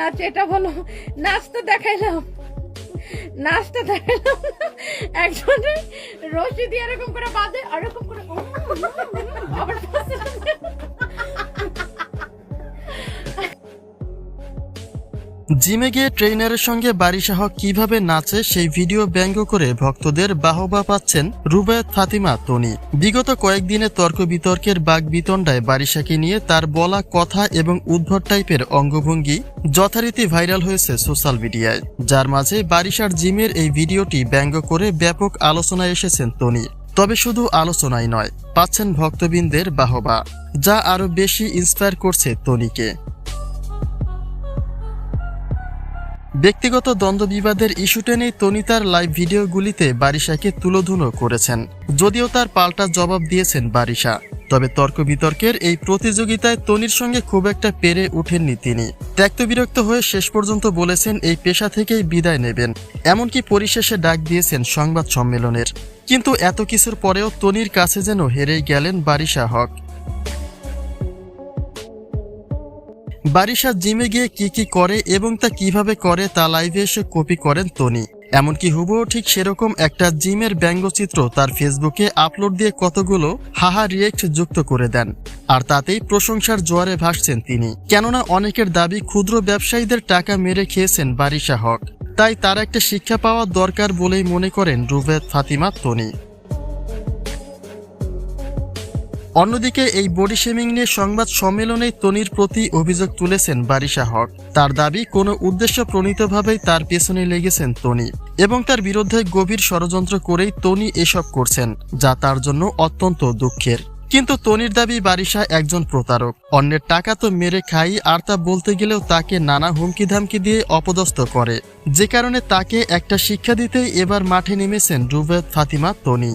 নাচে, এটা বলো নাচতে দেখাইলাম। নাচটা দেখাইলাম একজনে রশি দিয়ে এরকম করে বাঁধে এরকম করে জিমে গিয়ে ট্রেইনারের সঙ্গে বারিশাহ কীভাবে নাচে সেই ভিডিও ব্যঙ্গ করে ভক্তদের বাহবা পাচ্ছেন রুবায়ত, ফাতিমা, তনি। বিগত কয়েকদিনে তর্ক বিতর্কের বাক বিতণ্ডায় বারিশাকে নিয়ে তার বলা কথা এবং উদ্ভট টাইপের অঙ্গভঙ্গি যথারীতি ভাইরাল হয়েছে সোশ্যাল মিডিয়ায়। যার মাঝে বারিশার জিমের এই ভিডিওটি ব্যঙ্গ করে ব্যাপক আলোচনায় এসেছেন তনি। তবে শুধু আলোচনায় নয়, পাচ্ছেন ভক্তবৃন্দের বাহবা, যা আরও বেশি ইন্সপায়ার করছে তনিকে। ব্যক্তিগত দ্বন্দ্ব বিবাদের ইস্যু টেনেই তনি তার লাইভ ভিডিওগুলিতে বারিশাকে তুলোধুনো করেছেন। যদিও তার পাল্টা জবাব দিয়েছেন বারিশা। তবে তর্ক বিতর্কের এই প্রতিযোগিতায় তনির সঙ্গে খুব একটা পেরে ওঠেননি তিনি। ত্যক্ত বিরক্ত হয়ে শেষ পর্যন্ত বলেছেন, এই পেশা থেকেই বিদায় নেবেন। এমনকি পরিশেষে ডাক দিয়েছেন সংবাদ সম্মেলনের। কিন্তু এত কিছুর পরেও তনির কাছে যেন হেরেই গেলেন বারিশা হক। বারিশা জিমে গিয়ে কি কি করে এবং তা কীভাবে করে তা লাইভে এসে কপি করেন তনি এমনকি হুবহু ঠিক সেরকম একটা জিমের ব্যঙ্গচিত্র তার ফেসবুকে আপলোড দিয়ে কতগুলো হাহা রিয়েক্ট যুক্ত করে দেন। আর তাতেই প্রশংসার জোয়ারে ভাসছেন তিনি। কেননা অনেকের দাবি ক্ষুদ্র ব্যবসায়ীদের টাকা মেরে খেয়েছেন বারিশা হক। তাই তার একটা শিক্ষা পাওয়া দরকার বলেই মনে করেন রুবেদ ফাতিমা তনি অন্যদিকে, এই বডি শেমিং নিয়ে সংবাদ সম্মেলনে তনির প্রতি অভিযোগ তুলেছেন বারিশা হক। তার দাবি, কোনো উদ্দেশ্য প্রণীতভাবেই তার পেছনে লেগেছেন তনি এবং তার বিরুদ্ধে গভীর ষড়যন্ত্র করেই তনি এসব করছেন, যা তার জন্য অত্যন্ত দুঃখের। কিন্তু তনির দাবি, বারিশা একজন প্রতারক। অন্যের টাকা তো মেরে খাই, আর তা বলতে গেলেও তাকে নানা হুমকি ধামকি দিয়ে অপদস্থ করে। যে কারণে তাকে একটা শিক্ষা দিতেই এবার মাঠে নেমেছেন রুবেদ ফাতিমা তনি।